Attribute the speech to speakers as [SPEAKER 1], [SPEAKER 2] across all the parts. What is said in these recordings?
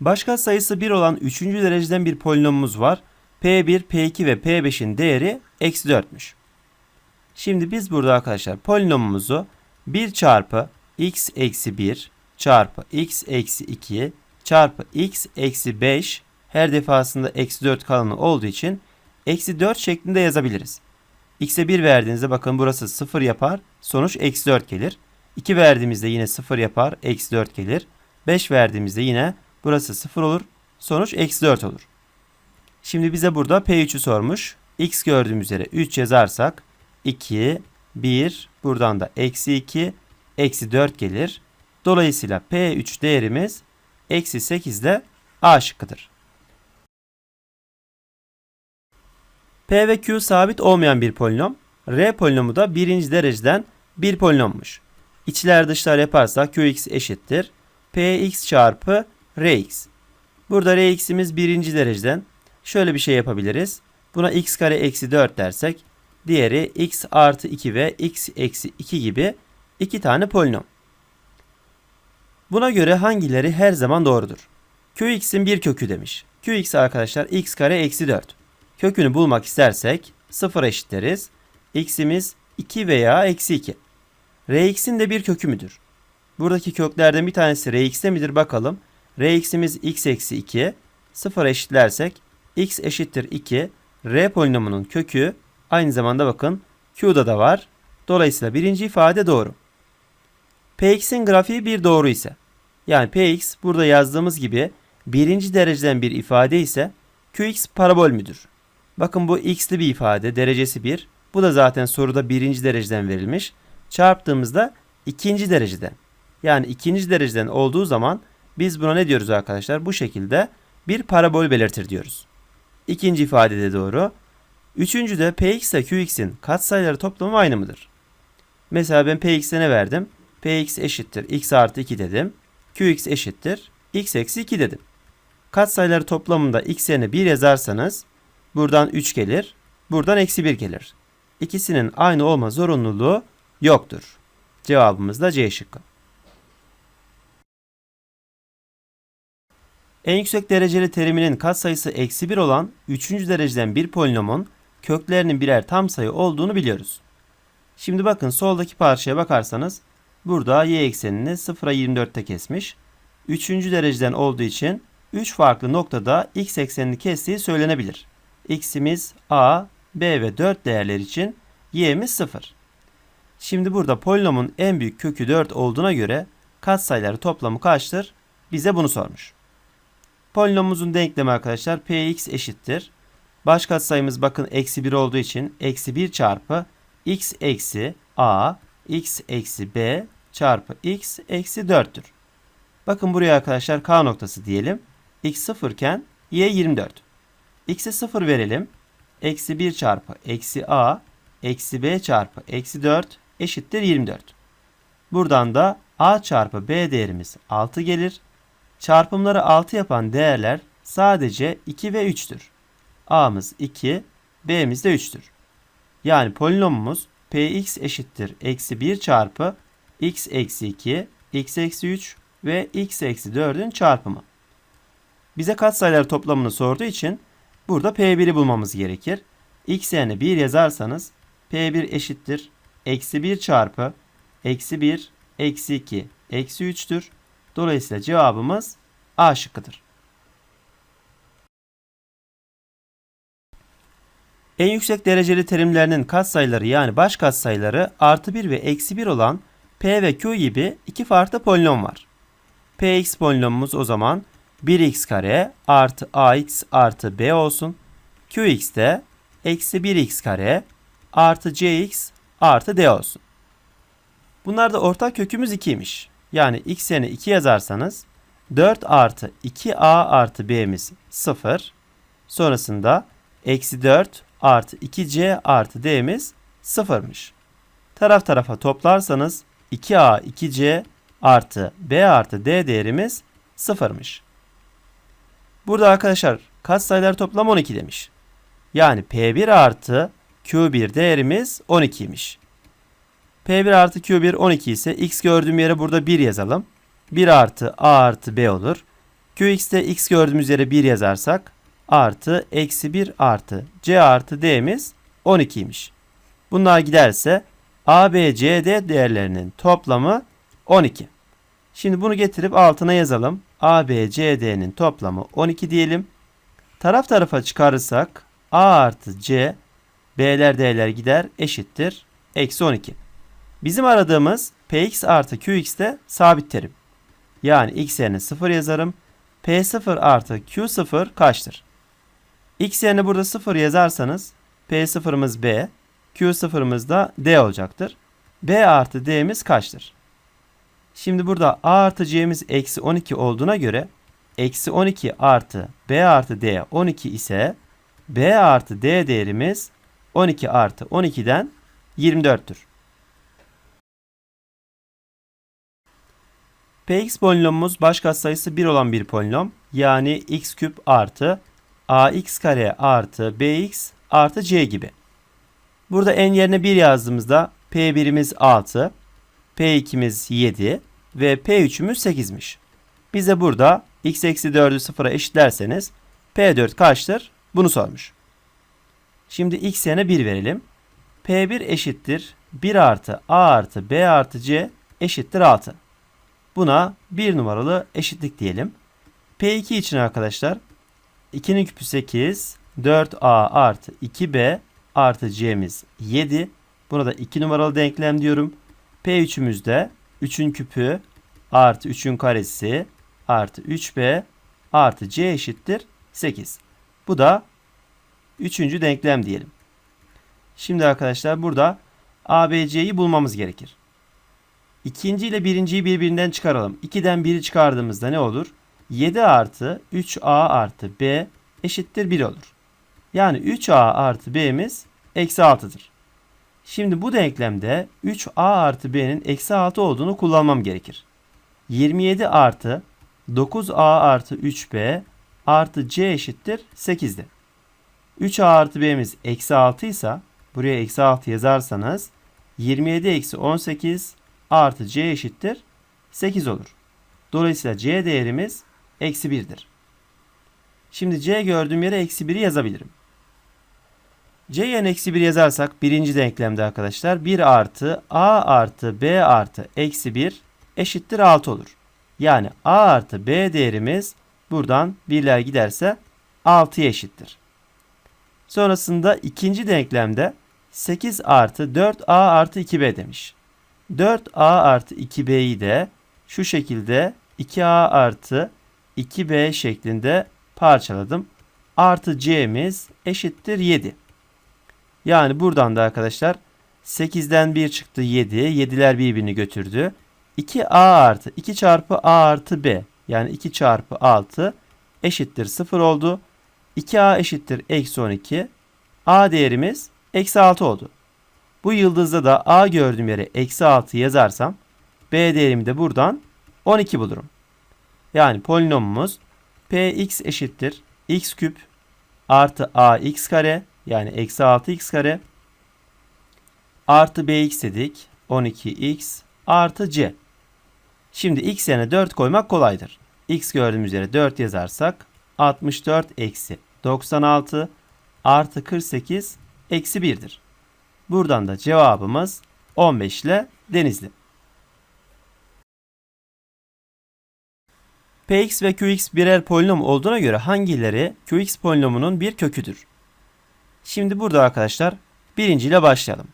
[SPEAKER 1] Başka sayısı 1 olan 3. dereceden bir polinomumuz var. P1, P2 ve P5'in değeri eksi 4'müş. Şimdi biz burada arkadaşlar polinomumuzu 1 çarpı x eksi 1 çarpı x eksi 2 çarpı x eksi 5 her defasında eksi 4 kalanı olduğu için eksi 4 şeklinde yazabiliriz. x'e 1 verdiğinizde bakın burası 0 yapar. Sonuç eksi 4 gelir. 2 verdiğimizde yine 0 yapar. Eksi 4 gelir. 5 verdiğimizde yine burası 0 olur. Sonuç eksi 4 olur. Şimdi bize burada P3'ü sormuş. X gördüğümüz üzere 3 yazarsak 2, 1, buradan da eksi 2, eksi 4 gelir. Dolayısıyla P3 değerimiz eksi 8 ile A şıkkıdır. P ve Q sabit olmayan bir polinom. R polinomu da birinci dereceden bir polinommuş. İçler dışlar yaparsak Qx eşittir. Px çarpı Rx. Burada Rx'imiz birinci dereceden. Şöyle bir şey yapabiliriz. Buna x kare eksi 4 dersek. Diğeri x artı 2 ve x eksi 2 gibi iki tane polinom. Buna göre hangileri her zaman doğrudur? Qx'in bir kökü demiş. Qx arkadaşlar x kare eksi 4. Kökünü bulmak istersek 0 eşitleriz. x'imiz 2 veya eksi 2. Rx'in de bir kökü müdür? Buradaki köklerden bir tanesi Rx'te midir bakalım. Rx'imiz x eksi 2. 0 eşitlersek x eşittir 2. R polinomunun kökü aynı zamanda bakın Q'da da var. Dolayısıyla birinci ifade doğru. Px'in grafiği bir doğru ise yani Px burada yazdığımız gibi birinci dereceden bir ifade ise Qx parabol müdür? Bakın bu x'li bir ifade derecesi 1. Bu da zaten soruda birinci dereceden verilmiş. Çarptığımızda ikinci dereceden. Yani ikinci dereceden olduğu zaman biz buna ne diyoruz arkadaşlar? Bu şekilde bir parabol belirtir diyoruz. İkinci ifade de doğru. Üçüncü de px ile qx'in katsayıları toplamı aynı mıdır? Mesela ben px'e ne verdim? px eşittir x artı 2 dedim. qx eşittir x eksi 2 dedim. Katsayıları toplamında x yerine 1 yazarsanız buradan 3 gelir. Buradan eksi 1 gelir. İkisinin aynı olma zorunluluğu yoktur. Cevabımız da C şıkkı. En yüksek dereceli teriminin katsayısı eksi 1 olan 3. dereceden bir polinomun köklerinin birer tam sayı olduğunu biliyoruz. Şimdi bakın soldaki parçaya bakarsanız burada y eksenini 0'a 24'te kesmiş. 3. dereceden olduğu için 3 farklı noktada x eksenini kestiği söylenebilir. x'imiz a, b ve 4 değerler için y'miz 0. Şimdi burada polinomun en büyük kökü 4 olduğuna göre katsayıları toplamı kaçtır? Bize bunu sormuş. Polinomumuzun denklemi arkadaşlar px eşittir. Baş katsayımız bakın eksi 1 olduğu için eksi 1 çarpı x eksi a x eksi b çarpı x eksi 4'tür. Bakın buraya arkadaşlar k noktası diyelim. x 0 iken y 24. x'e 0 verelim. Eksi 1 çarpı eksi a eksi b çarpı eksi 4 eşittir 24. Buradan da a çarpı b değerimiz 6 gelir. Çarpımları 6 yapan değerler sadece 2 ve 3'tür. a'mız 2, b'miz de 3'tür. Yani polinomumuz px eşittir eksi 1 çarpı x eksi 2, x eksi 3 ve x eksi 4'ün çarpımı. Bize katsayılar toplamını sorduğu için burada p1'i bulmamız gerekir. x yerine 1 yazarsanız p1 eşittir eksi 1 çarpı eksi 1 eksi 2 eksi 3'tür. Dolayısıyla cevabımız A şıkkıdır. En yüksek dereceli terimlerinin katsayıları yani baş katsayıları artı 1 ve eksi 1 olan P ve Q gibi iki farklı polinom var. Px polinomumuz o zaman 1x kare artı ax artı b olsun. Qx de eksi 1x kare artı cx artı d olsun. Bunlarda ortak kökümüz 2'ymiş. Yani x yerine 2 yazarsanız 4 artı 2a artı b'miz 0. Sonrasında eksi 4 artı 2c artı d'miz 0'mış. Taraf tarafa toplarsanız 2a 2c artı b artı d değerimiz 0'mış. Burada arkadaşlar katsayılar toplam 12 demiş. Yani P1 artı Q1 değerimiz 12'ymiş. P1 artı Q1 12 ise X gördüğüm yere burada 1 yazalım. 1 artı A artı B olur. Qx'te x gördüğümüz yere 1 yazarsak artı eksi 1 artı c artı d'miz 12'ymiş. Bunlar giderse a, b, c, d değerlerinin toplamı 12. Şimdi bunu getirip altına yazalım. a, b, c, d'nin toplamı 12 diyelim. Taraf tarafa çıkarırsak a artı c b'ler d'ler gider eşittir eksi 12. Bizim aradığımız px artı qx'te sabit terim. Yani x yerine 0 yazarım. p0 artı q0 kaçtır? x yerine burada 0 yazarsanız p0'ımız b, q0'ımız da d olacaktır. b artı d'miz kaçtır? Şimdi burada a artı c'miz eksi 12 olduğuna göre eksi 12 artı b artı d 12 ise b artı d değerimiz 12 artı 12'den 24'tür. Px polinomumuz baş katsayısı 1 olan bir polinom. Yani x küp artı ax kare artı bx artı c gibi. Burada n yerine 1 yazdığımızda p1'imiz 6, p2'miz 7 ve p3'ümüz 8'miş. Bize burada x eksi 4'ü sıfıra eşitlerseniz p4 kaçtır? Bunu sormuş. Şimdi x yerine 1 verelim. p1 eşittir 1 artı a artı b artı c eşittir 6. Buna 1 numaralı eşitlik diyelim. P2 için arkadaşlar 2'nin küpü 8, 4A artı 2B artı C'miz 7. Buna da 2 numaralı denklem diyorum. P3'ümüz de 3'ün küpü artı 3'ün karesi artı 3B artı C eşittir 8. Bu da 3. denklem diyelim. Şimdi arkadaşlar burada ABC'yi bulmamız gerekir. İkinci ile birinciyi birbirinden çıkaralım. 2'den 1'i çıkardığımızda ne olur? 7 artı 3a artı b eşittir 1 olur. Yani 3a artı b'miz eksi 6'dır. Şimdi bu denklemde 3a artı b'nin eksi 6 olduğunu kullanmam gerekir. 27 artı 9a artı 3b artı c eşittir 8'dir. 3a artı b'miz eksi 6 ise buraya eksi 6 yazarsanız 27 eksi 18 artı c eşittir 8 olur. Dolayısıyla c değerimiz eksi 1'dir. Şimdi c gördüğüm yere eksi 1'i yazabilirim. c yerine eksi 1 yazarsak birinci denklemde arkadaşlar 1 artı a artı b artı eksi 1 eşittir 6 olur. Yani a artı b değerimiz buradan birler giderse 6'ya eşittir. Sonrasında ikinci denklemde 8 artı 4a artı 2b demiş. 4a artı 2b'yi de şu şekilde 2a artı 2b şeklinde parçaladım. Artı c'miz eşittir 7. Yani buradan da arkadaşlar 8'den 1 çıktı 7. 7'ler birbirini götürdü. 2a artı 2 çarpı a artı b yani 2 çarpı 6 eşittir 0 oldu. 2a eşittir eksi 12. a değerimiz eksi 6 oldu. Bu yıldızda da a gördüğüm yere eksi 6 yazarsam b değerimi de buradan 12 bulurum. Yani polinomumuz px eşittir x küp artı ax kare yani eksi 6x kare artı bx dedik 12x artı c. Şimdi x yerine 4 koymak kolaydır. x gördüğümüz yere 4 yazarsak 64 eksi 96 artı 48 eksi 1'dir. Buradan da cevabımız 15 ile Denizli. Px ve Qx birer polinom olduğuna göre hangileri Qx polinomunun bir köküdür? Şimdi burada arkadaşlar birinciyle başlayalım.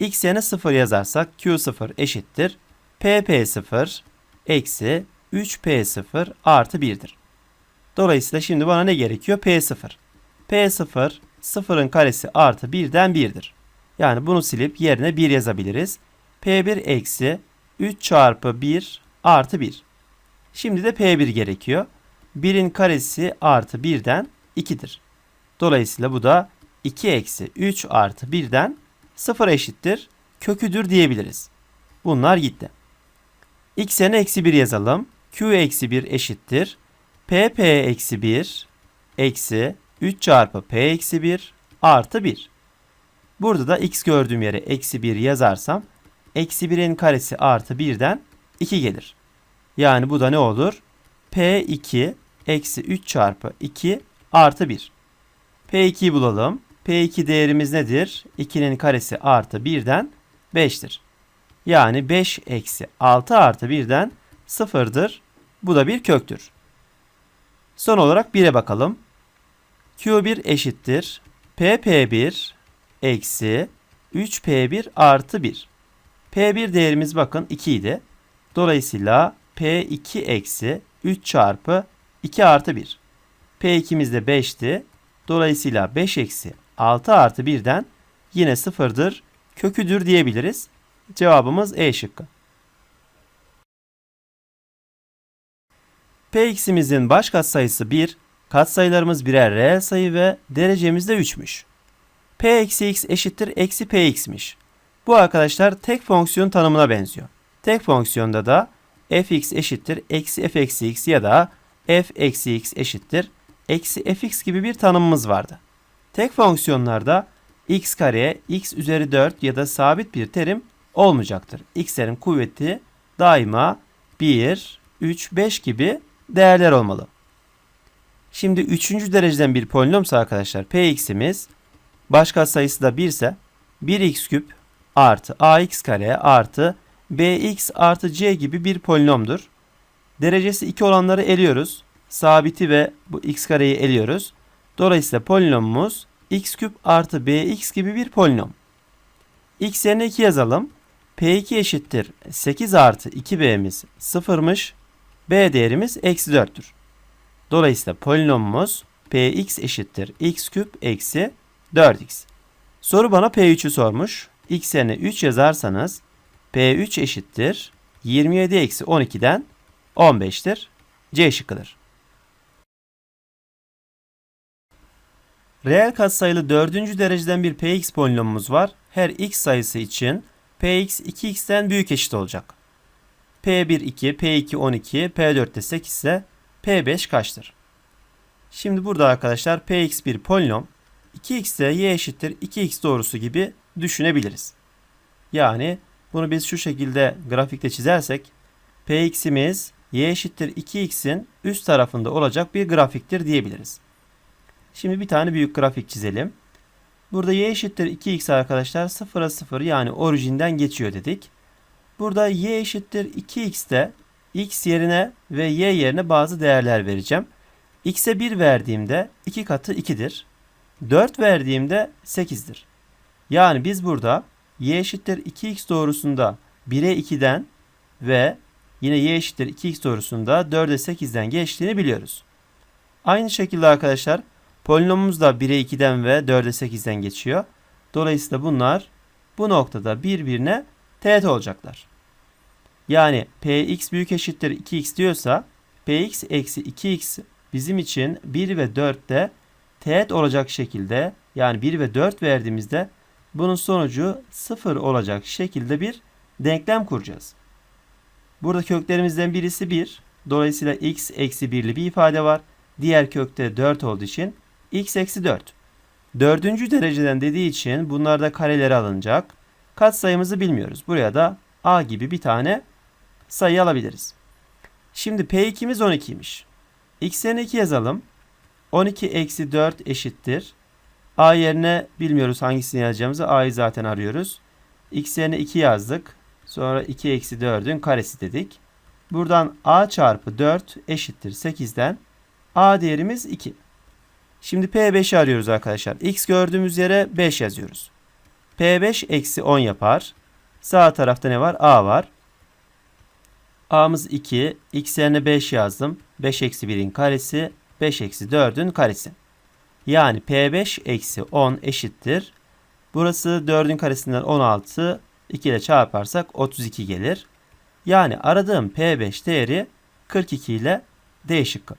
[SPEAKER 1] x yerine 0 yazarsak Q0 eşittir. PP0 eksi 3P0 artı 1'dir. Dolayısıyla şimdi bana ne gerekiyor? P0. P0 0'ın karesi artı 1'den 1'dir. Yani bunu silip yerine 1 yazabiliriz. P1 eksi 3 çarpı 1 artı 1. Şimdi de P1 gerekiyor. 1'in karesi artı 1'den 2'dir. Dolayısıyla bu da 2 eksi 3 artı 1'den 0 eşittir. Köküdür diyebiliriz. Bunlar gitti. X'e eksi 1 yazalım. Q eksi 1 eşittir. PP eksi 1 eksi 3 çarpı P eksi 1 artı 1. Burada da x gördüğüm yere eksi 1 yazarsam eksi 1'in karesi artı 1'den 2 gelir. Yani bu da ne olur? P2 eksi 3 çarpı 2 artı 1. P2'yi bulalım. P2 değerimiz nedir? 2'nin karesi artı 1'den 5'tir. Yani 5 eksi 6 artı 1'den 0'dır. Bu da bir köktür. Son olarak 1'e bakalım. Q1 eşittir. PP1 eksi 3P1 artı 1. P1 değerimiz bakın 2 idi. Dolayısıyla P2 eksi 3 çarpı 2 artı 1. P2'miz de 5'ti. Dolayısıyla 5 eksi 6 artı 1'den yine 0'dır. Köküdür diyebiliriz. Cevabımız E şıkkı. Px'imizin baş katsayısı 1, katsayılarımız birer reel sayı ve derecemiz de 3'müş. P eksi x eşittir eksi px'miş. Bu arkadaşlar tek fonksiyon tanımına benziyor. Tek fonksiyonda da fx eşittir eksi f eksi x ya da f eksi x eşittir eksi fx gibi bir tanımımız vardı. Tek fonksiyonlarda x kareye x üzeri 4 ya da sabit bir terim olmayacaktır. x'lerin kuvveti daima 1, 3, 5 gibi değerler olmalı. Şimdi 3. dereceden bir polinomsa arkadaşlar px'imiz baş katsayısı da 1 ise 1x küp artı ax kare artı bx artı c gibi bir polinomdur. Derecesi 2 olanları eliyoruz. Sabiti ve bu x kareyi eliyoruz. Dolayısıyla polinomumuz x küp artı bx gibi bir polinom. x yerine 2 yazalım. p2 eşittir 8 artı 2b'miz 0'mış. b değerimiz eksi 4'tür. Dolayısıyla polinomumuz px eşittir x küp eksi 4x. Soru bana p3'ü sormuş. x yerine 3 yazarsanız p3 eşittir 27 eksi 12'den 15'tir. C şıkkıdır. Reel katsayılı dördüncü dereceden bir px polinomumuz var. Her x sayısı için px 2x'ten büyük eşit olacak. p1 2, p2 12, p4 de 8 ise p5 kaçtır? Şimdi burada arkadaşlar px bir polinom. 2x de y eşittir 2x doğrusu gibi düşünebiliriz. Yani bunu biz şu şekilde grafikte çizersek px'imiz y eşittir 2x'in üst tarafında olacak bir grafiktir diyebiliriz. Şimdi bir tane büyük grafik çizelim. Burada y eşittir 2x arkadaşlar 0'a 0 yani orijinden geçiyor dedik. Burada y eşittir 2x'te x yerine ve y yerine bazı değerler vereceğim. x'e 1 verdiğimde 2 katı 2'dir. 4 verdiğimde 8'dir. Yani biz burada y eşittir 2x doğrusunda 1'e 2'den ve yine y eşittir 2x doğrusunda 4'e 8'den geçtiğini biliyoruz. Aynı şekilde arkadaşlar polinomumuz da 1'e 2'den ve 4'e 8'den geçiyor. Dolayısıyla bunlar bu noktada birbirine teğet olacaklar. Yani px büyük eşittir 2x diyorsa px eksi 2x bizim için 1 ve 4'te teğet olacak şekilde yani 1 ve 4 verdiğimizde bunun sonucu 0 olacak şekilde bir denklem kuracağız. Burada köklerimizden birisi 1. Dolayısıyla x eksi 1'li bir ifade var. Diğer kökte 4 olduğu için x eksi 4. Dördüncü dereceden dediği için bunlarda kareleri alınacak. Kat sayımızı bilmiyoruz. Buraya da a gibi bir tane sayı alabiliriz. Şimdi P2'miz 12'ymiş. X yerine 2 yazalım. 12 eksi 4 eşittir. A yerine bilmiyoruz hangisini yazacağımızı. A'yı zaten arıyoruz. X yerine 2 yazdık. Sonra 2 eksi 4'ün karesi dedik. Buradan A çarpı 4 eşittir 8'den. A değerimiz 2. Şimdi P5'i arıyoruz arkadaşlar. X gördüğümüz yere 5 yazıyoruz. P5 eksi 10 yapar. Sağ tarafta ne var? A var. A'mız 2. X yerine 5 yazdım. 5 eksi 1'in karesi. 5 eksi 4'ün karesi. Yani P5 eksi 10 eşittir. Burası 4'ün karesinden 16. 2 ile çarparsak 32 gelir. Yani aradığım P5 değeri 42 ile D şıkkı.